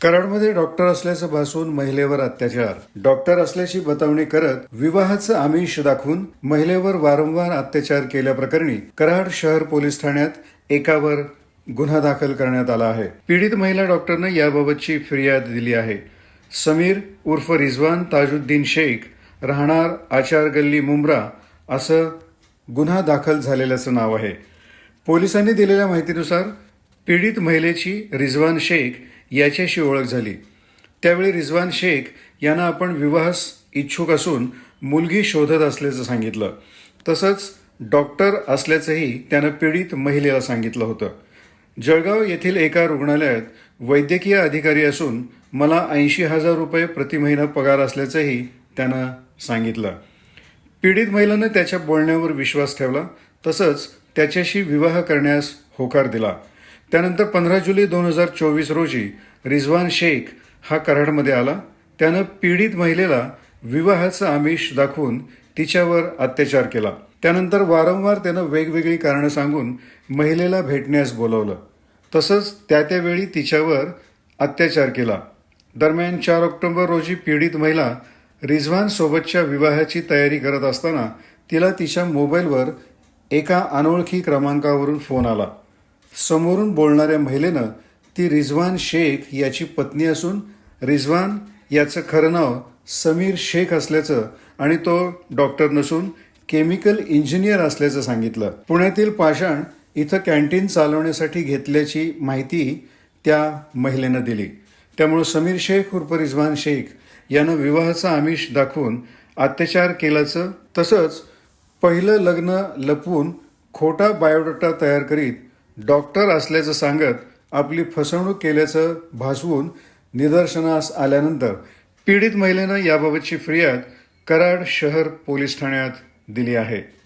कराडमध्ये doctor असल्याचं भासून महिलेवर अत्याचार. डॉक्टर असल्याची बतावणी करत विवाहाचं आमिष दाखवून महिलेवर वारंवार अत्याचार केल्याप्रकरणी कराड शहर पोलीस ठाण्यात एकावर गुन्हा दाखल करण्यात आला आहे. पीडित महिला डॉक्टरनं याबाबतची फिर्याद दिली आहे. समीर उर्फ रिझवान ताजुद्दीन शेख राहणार आचार गल्ली मुंब्रा असं गुन्हा दाखल झालेल्याचं नाव आहे. पोलिसांनी दिलेल्या माहितीनुसार पीडित महिलेची रिझवान शेख याच्याशी ओळख झाली. त्यावेळी रिझवान शेख यांना आपण विवाहास इच्छुक असून मुलगी शोधत असल्याचं सांगितलं. तसंच डॉक्टर असल्याचंही त्यानं पीडित महिलेला सांगितलं होतं. जळगाव येथील एका रुग्णालयात वैद्यकीय अधिकारी असून मला ऐंशी हजार रुपये प्रति महिना पगार असल्याचंही त्यानं सांगितलं. पीडित महिलानं त्याच्या बोलण्यावर विश्वास ठेवला तसंच त्याच्याशी विवाह करण्यास होकार दिला. त्यानंतर पंधरा जुलै दोन हजार चोवीस रोजी रिझवान शेख हा कराडमध्ये आला. त्यानं पीडित महिलेला विवाहाचं आमिष दाखवून तिच्यावर अत्याचार केला. त्यानंतर वारंवार त्यानं वेगवेगळी कारणं सांगून महिलेला भेटण्यास बोलवलं. तसंच त्या त्यावेळी तिच्यावर अत्याचार केला. दरम्यान चार ऑक्टोबर रोजी पीडित महिला रिझवानसोबतच्या विवाहाची तयारी करत असताना तिला तिच्या मोबाईलवर एका अनोळखी क्रमांकावरून फोन आला. समोरून बोलणाऱ्या महिलेनं ती रिझवान शेख याची पत्नी असून रिझवान याचं खरं नाव समीर शेख असल्याचं आणि तो डॉक्टर नसून केमिकल इंजिनियर असल्याचं सांगितलं. पुण्यातील पाषाण इथं कॅन्टीन चालवण्यासाठी घेतल्याची माहिती त्या महिलेनं दिली. त्यामुळं समीर शेख उर्फ रिझवान शेख यानं विवाहाचा आमिष दाखवून अत्याचार केल्याचं तसंच पहिलं लग्न लपवून खोटा बायोडाटा तयार करीत डॉक्टर असल्याचं सांगत आपली फसवणूक केल्याचं भासवून निदर्शनास आल्यानंतर पीडित महिलेनं याबाबतची फिर्याद कराड शहर पोलीस ठाण्यात दिली आहे.